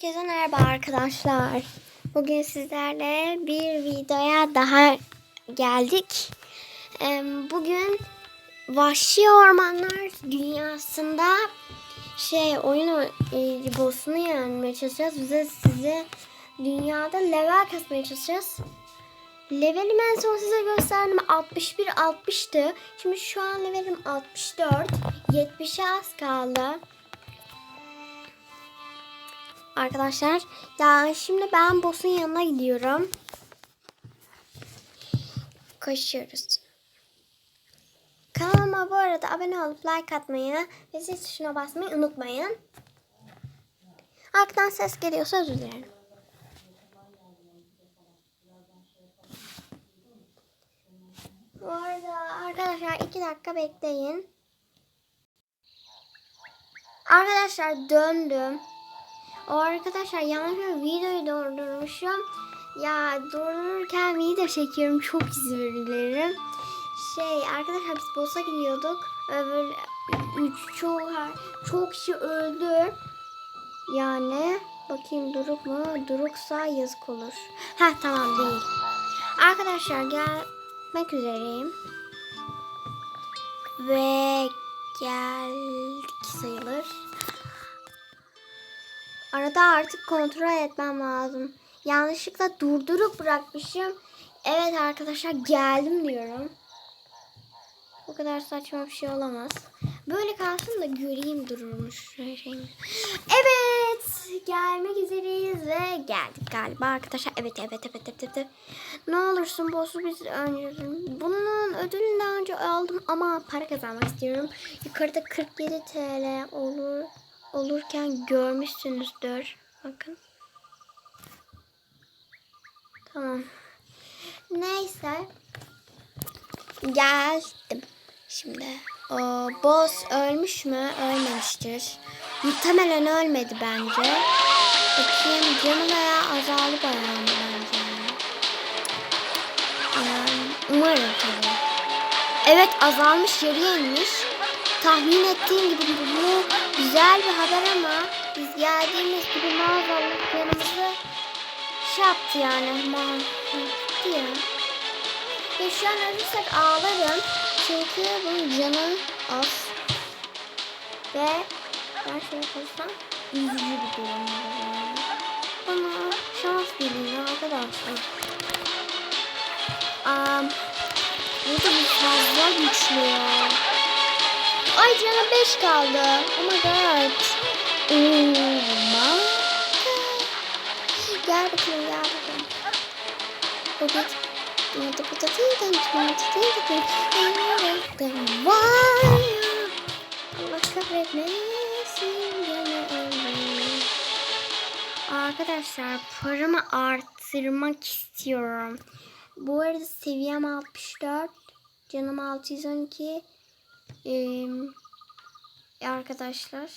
Herkese merhaba arkadaşlar. Bugün sizlerle bir videoya daha geldik. Bugün Vahşi Ormanlar Dünyası'nda şey oyun e, boss'unu yenmeye çalışacağız. Ve size dünyada level kasmaya çalışacağız. Levelim en son size gösterdim 61 60'tı. Şimdi şu an levelim 64. 70'e az kaldı. Arkadaşlar ya şimdi ben boss'un yanına gidiyorum. Koşuyoruz. Kanalıma bu arada abone olup like atmayı ve zil tuşuna basmayı unutmayın. Arkadan ses geliyorsa özür dilerim. Bu arada arkadaşlar iki dakika bekleyin. Arkadaşlar döndüm. O arkadaşlar yanlışlıkla videoyu durdurmuşum. Ya durdururken video çekiyorum. Çok özür dilerim. Şey arkadaşlar biz boss'a gidiyorduk. Öbür üç çok çok kişi öldü. Yani bakayım duruk mu? Duruksa yazık olur. Ha tamam değil. Arkadaşlar gelmek üzereyim. Ve geldik sayılır. Arada artık kontrol etmem lazım. Yanlışlıkla durdurup bırakmışım. Evet arkadaşlar geldim diyorum. Bu kadar saçma bir şey olamaz. Böyle kalsın da göreyim dururmuş. Evet gelmek üzereyiz ve geldik galiba arkadaşlar. Evet evet evet evet. evet. Ne olursun boss'u biz önce bunun ödülünü daha önce aldım ama para kazanmak istiyorum. Yukarıda 47 TL olur olurken görmüşsünüzdür. Bakın. Tamam. Neyse. Geldim. Şimdi. O boss ölmüş mü? Ölmemiştir. Muhtemelen ölmedi bence. Bakayım canı veya azaldı bayağı mı bence. Umarım tabii. Evet azalmış yarıya inmiş. Tahmin ettiğim gibi bu güzel bir haber ama biz geldiğimiz gibi maazallah yanımızı şey yaptı yani mahvetti ya. Ve şu an ölürsek ağlarım. Çünkü bunun canı az. Ve ben şöyle koysam üzücü bir durum var. Bana şans verin arkadaşlar. Um, bu da bir fazla güçlü ya. Ay canım 5 kaldı. Oh my god. Oh my god. Gel bakayım gel bakayım. Bu git. Burada burada değil de Vay Allah kahretmesin gene öldüm. Arkadaşlar paramı arttırmak istiyorum. Bu arada seviyem 64. Canım 612. Ee, arkadaşlar.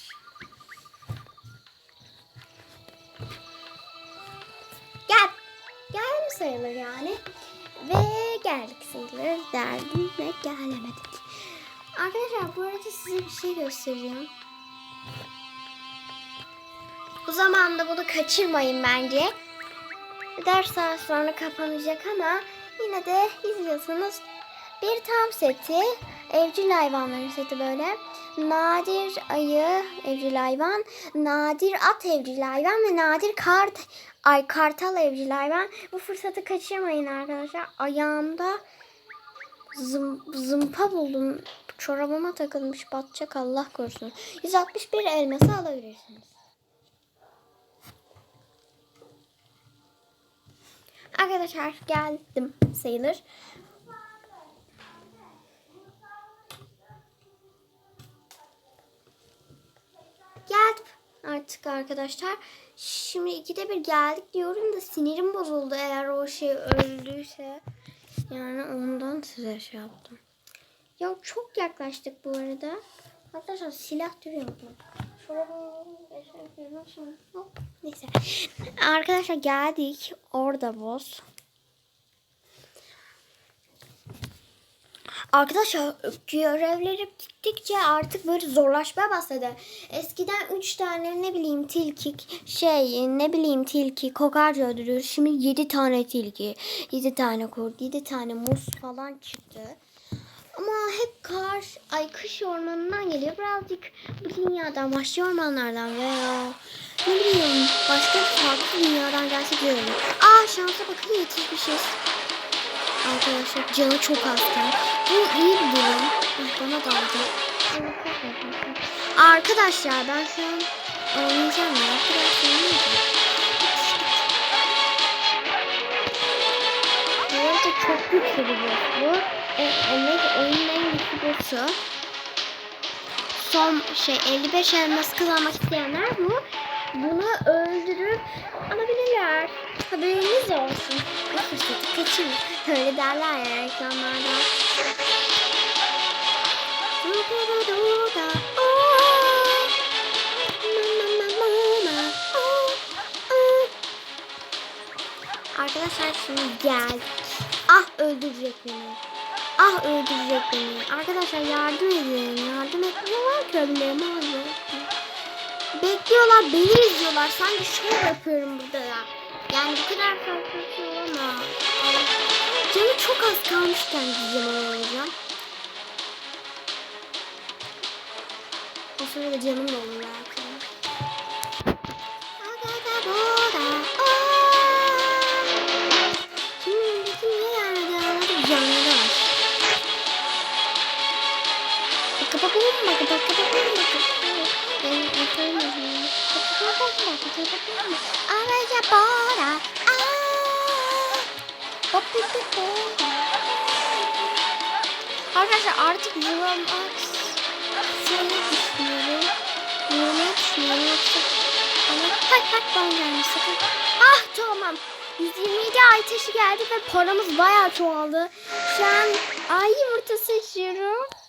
Gel. Geldim sayılır yani. Ve geldik sayılır derdim ve gelemedik. Arkadaşlar bu arada size bir şey göstereceğim. Bu zamanda bunu kaçırmayın bence. 4 saat sonra kapanacak ama yine de izliyorsanız bir tam seti evcil hayvanların seti böyle. Nadir ayı evcil hayvan, nadir at evcil hayvan ve nadir kart ay kartal evcil hayvan. Bu fırsatı kaçırmayın arkadaşlar. Ayağımda zım, zımpa buldum. Çorabıma takılmış batacak Allah korusun. 161 elması alabilirsiniz. Arkadaşlar geldim sayılır. Geldim artık arkadaşlar. Şimdi ikide bir geldik diyorum da sinirim bozuldu eğer o şey öldüyse. Yani ondan size şey yaptım. Ya çok yaklaştık bu arada. Arkadaşlar silah duruyor. Neyse. Arkadaşlar geldik. Orada boss. Arkadaşlar görevleri gittikçe artık böyle zorlaşmaya başladı. Eskiden 3 tane ne bileyim tilki şey ne bileyim tilki kokarca öldürüyor. Şimdi 7 tane tilki, 7 tane kurt, 7 tane muz falan çıktı. Ama hep kar, ay kış ormanından geliyor. Birazcık bu dünyadan, vahşi ormanlardan veya ne bileyim başka farklı dünyadan gelse diyorum. Aa şansa bakın yetişmişiz. Arkadaşlar canı çok azken. Bu iyi bir durum. Bana daldı. Arkadaşlar ben şu an oynayacağım ya. Arkadaşlar oynayacağım. Bu çok güçlü bir boss bu. E, evet oyunun en güçlü boss'u. Son şey 55 elmas kazanmak isteyenler bu. Bunu öldürüp alabilirler. Haberiniz olsun. Bu fırsatı kaçırın. Öyle derler ya reklamlarda. Arkadaşlar şimdi geldik. Ah öldürecek beni. Ah öldürecek beni. Arkadaşlar yardım edin. Yardım etmiyorlar ki alıyor. Bekliyorlar beni izliyorlar. Sanki şov yapıyorum burada ya. Yani bu kadar korkutucu olama. Canı çok az kalmışken diyeceğim oynayacağım. O sırada canım da olur Araya bora Arkadaşlar artık vurmak Şöyle düşünüyorum. Vurmak düşünüyorum yoksa Bana hay hay bana gelmiş sakın. Ah tamam. 127 ay taşı geldi ve paramız bayağı çoğaldı. Şu an ay yumurtası açıyorum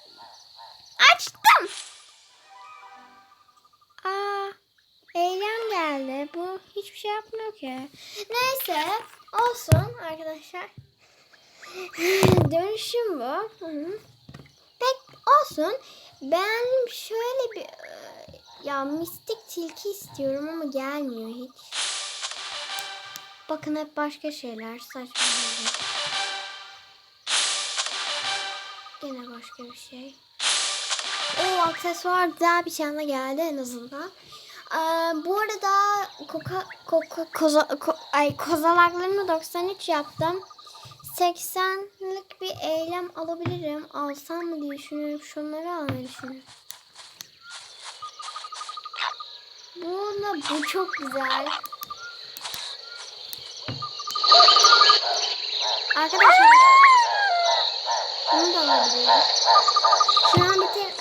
Bu hiçbir şey yapmıyor ki. Neyse. Olsun arkadaşlar. Dönüşüm bu. Pek olsun. Ben şöyle bir ya mistik tilki istiyorum ama gelmiyor hiç. Bakın hep başka şeyler. Saçma. Gene başka bir şey. O aksesuar güzel bir tane geldi en azından. Bu arada koka, koka, koza, ko, ay, kozalaklarını 93 yaptım. 80'lik bir eylem alabilirim. Alsam mı diye düşünüyorum. Şunları almayı düşünüyorum. Buna, bu çok güzel. Arkadaşlar bunu da alabilirim. Şu an bir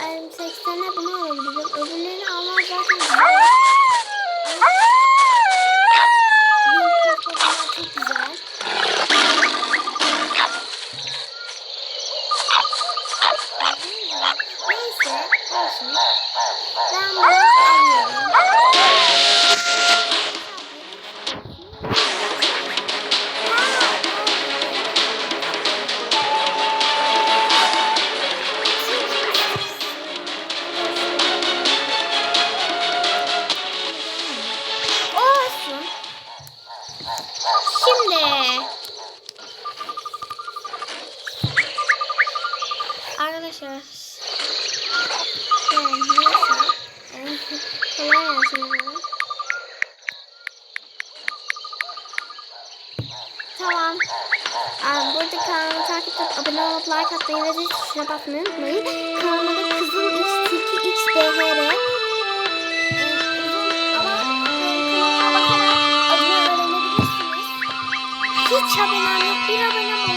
hiç abonem yok. Bir abonem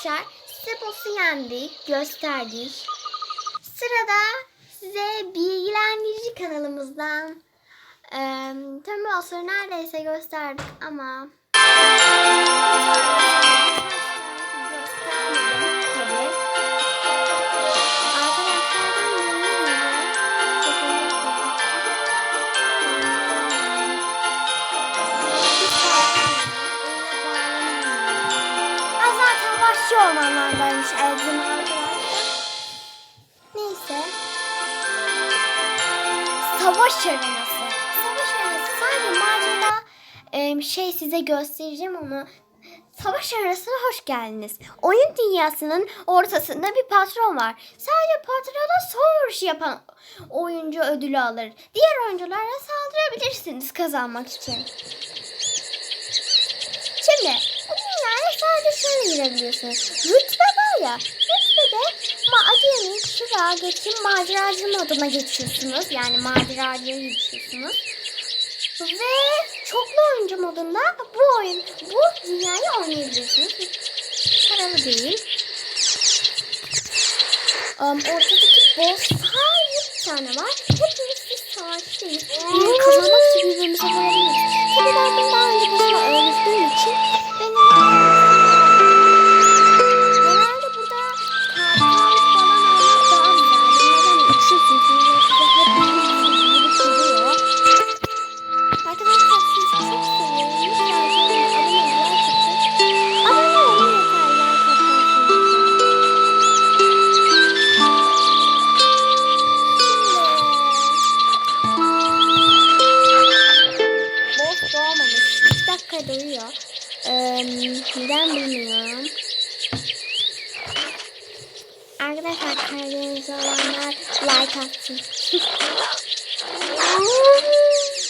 Arkadaşlar Sepos'u yendik, gösterdik. Sırada size bilgilendirici kanalımızdan e, tüm neredeyse gösterdik ama Savaş arenası. Savaş arenası sadece macera e, şey size göstereceğim onu. Savaş arenasına hoş geldiniz. Oyun dünyasının ortasında bir patron var. Sadece patrona son vuruşu yapan oyuncu ödülü alır. Diğer oyunculara saldırabilirsiniz kazanmak için. Şimdi bu dünyaya sadece şöyle girebiliyorsunuz. Rütbe var ya. Rütbede Acemi, Şura, Geçim, Maceracı moduna geçiyorsunuz. Yani maceracıya geçiyorsunuz. Ve çoklu oyuncu modunda bu oyun, bu dünyayı oynayabiliyorsunuz. Paralı değil. Um, ortadaki boss sadece bir tane var. Hepimiz bir savaştayız. Bunu kazanmak için birbirimize. Tabii ben bunu daha önce başıma öğrettiğim için atsın.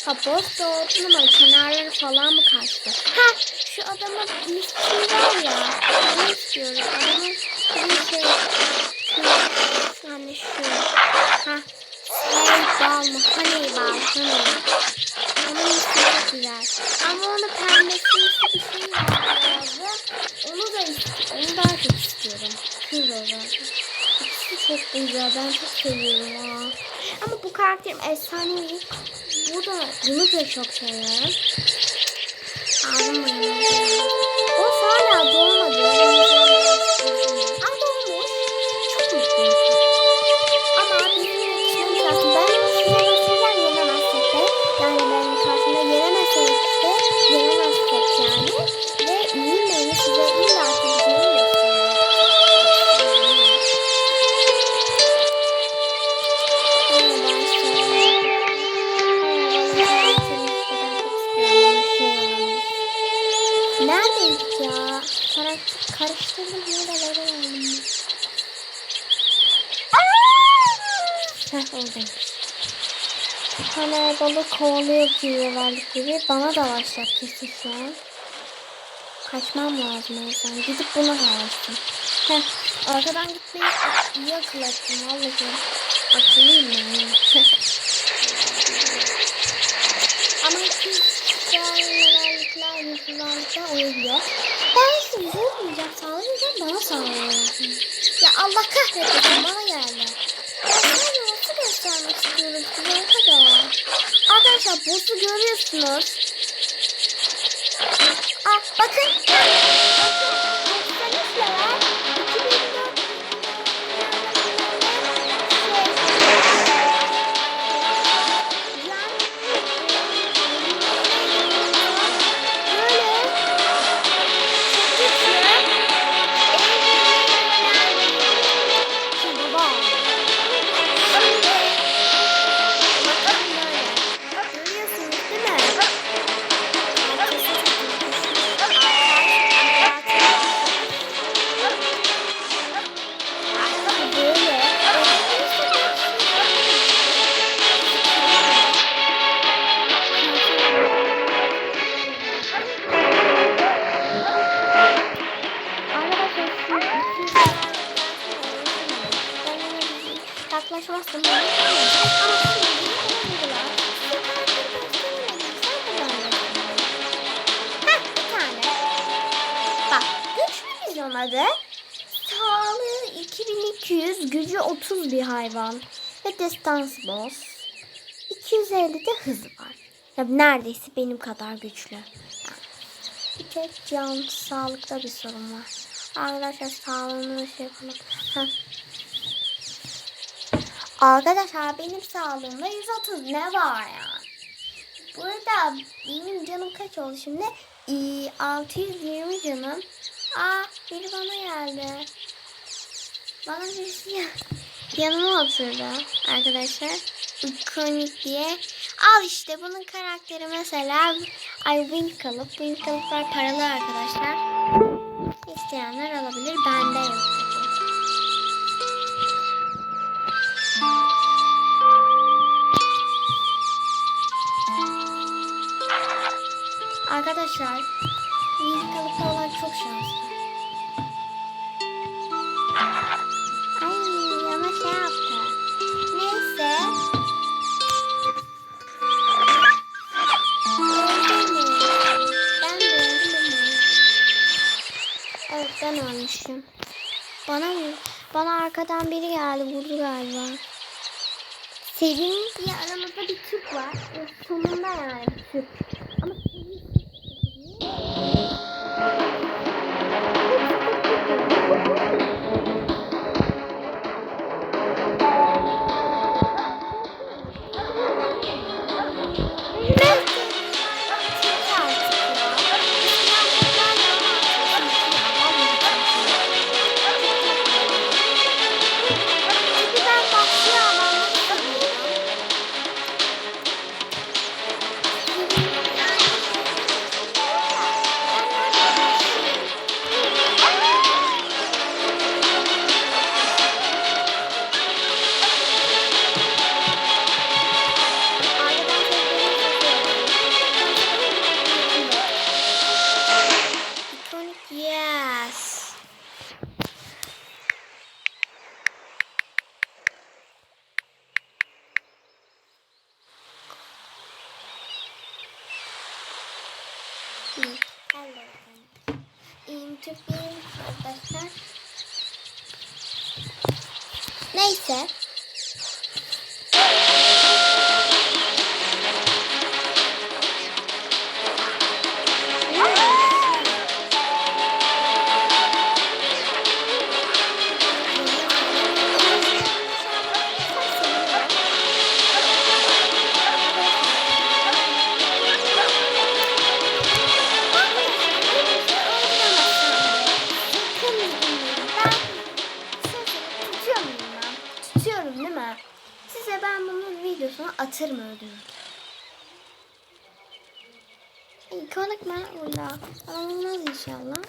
ha boş doğdu ama kenarları falan mı kaçtı? Ha şu adama şey var ya. Ne istiyorum? Adamın bir şey. Yani şu. Ha. Hey bal mı? Honey bal. Honey. Onun ismi çok güzel. Ama onu pembesini şey lazım. Onu da onu daha çok istiyorum. Kız olarak. Çok güzel. Ben çok seviyorum ha. Ama bu karakterim efsanevi. Bu da bunu da çok seviyorum. Ağzım balık kovalıyor diyorlarlık gibi. Bana da başlar kesin şu an. Kaçmam lazım o yüzden. Gidip bunu savaştım. Heh. Arkadan gitmeyi iyi akıl ettim. Vallahi. Akıllıyım ben. Ama güzellikler, yüzsüzlerlikler uyuyor. Ben size vurmayacağım, saldıracağım, bana saldırıyorlar. Ya Allah kahretsin, bana geldi. Size o kadar. Arkadaşlar boss'u görüyorsunuz. Aa, bakın. Bakın. Tane. Bak, güçlü vizyon adı. Sağlığı 2 2200 gücü 30 bir hayvan. Ve destans boss. 250 de hızı var. Ya neredeyse benim kadar güçlü. Bir tek can sağlıkta bir sorun var. Arkadaşlar sağlığını şey yapalım. Heh. Arkadaşlar benim sağlığımda 130 ne var yani? Burada benim canım kaç oldu şimdi? Ee, 620 canım. Aa biri bana geldi. Bana birisi ya- yanıma oturdu arkadaşlar. Ikonik diye. Al işte bunun karakteri mesela Ay Winkle'ıp. Winkle'ıplar paralı arkadaşlar. İsteyenler alabilir. Bende yok Arkadaşlar Winkle'ıp olan çok şanslı. Ay ama şey yaptı. Neyse. Ben? Evet ben ölmüşüm. Bana? Bana arkadan biri geldi vurdu galiba. Sevim diye aramızda bir Türk var. Sonunda yani Türk. Yeah. Neyse. İkonik ben orada. Ama olmaz inşallah.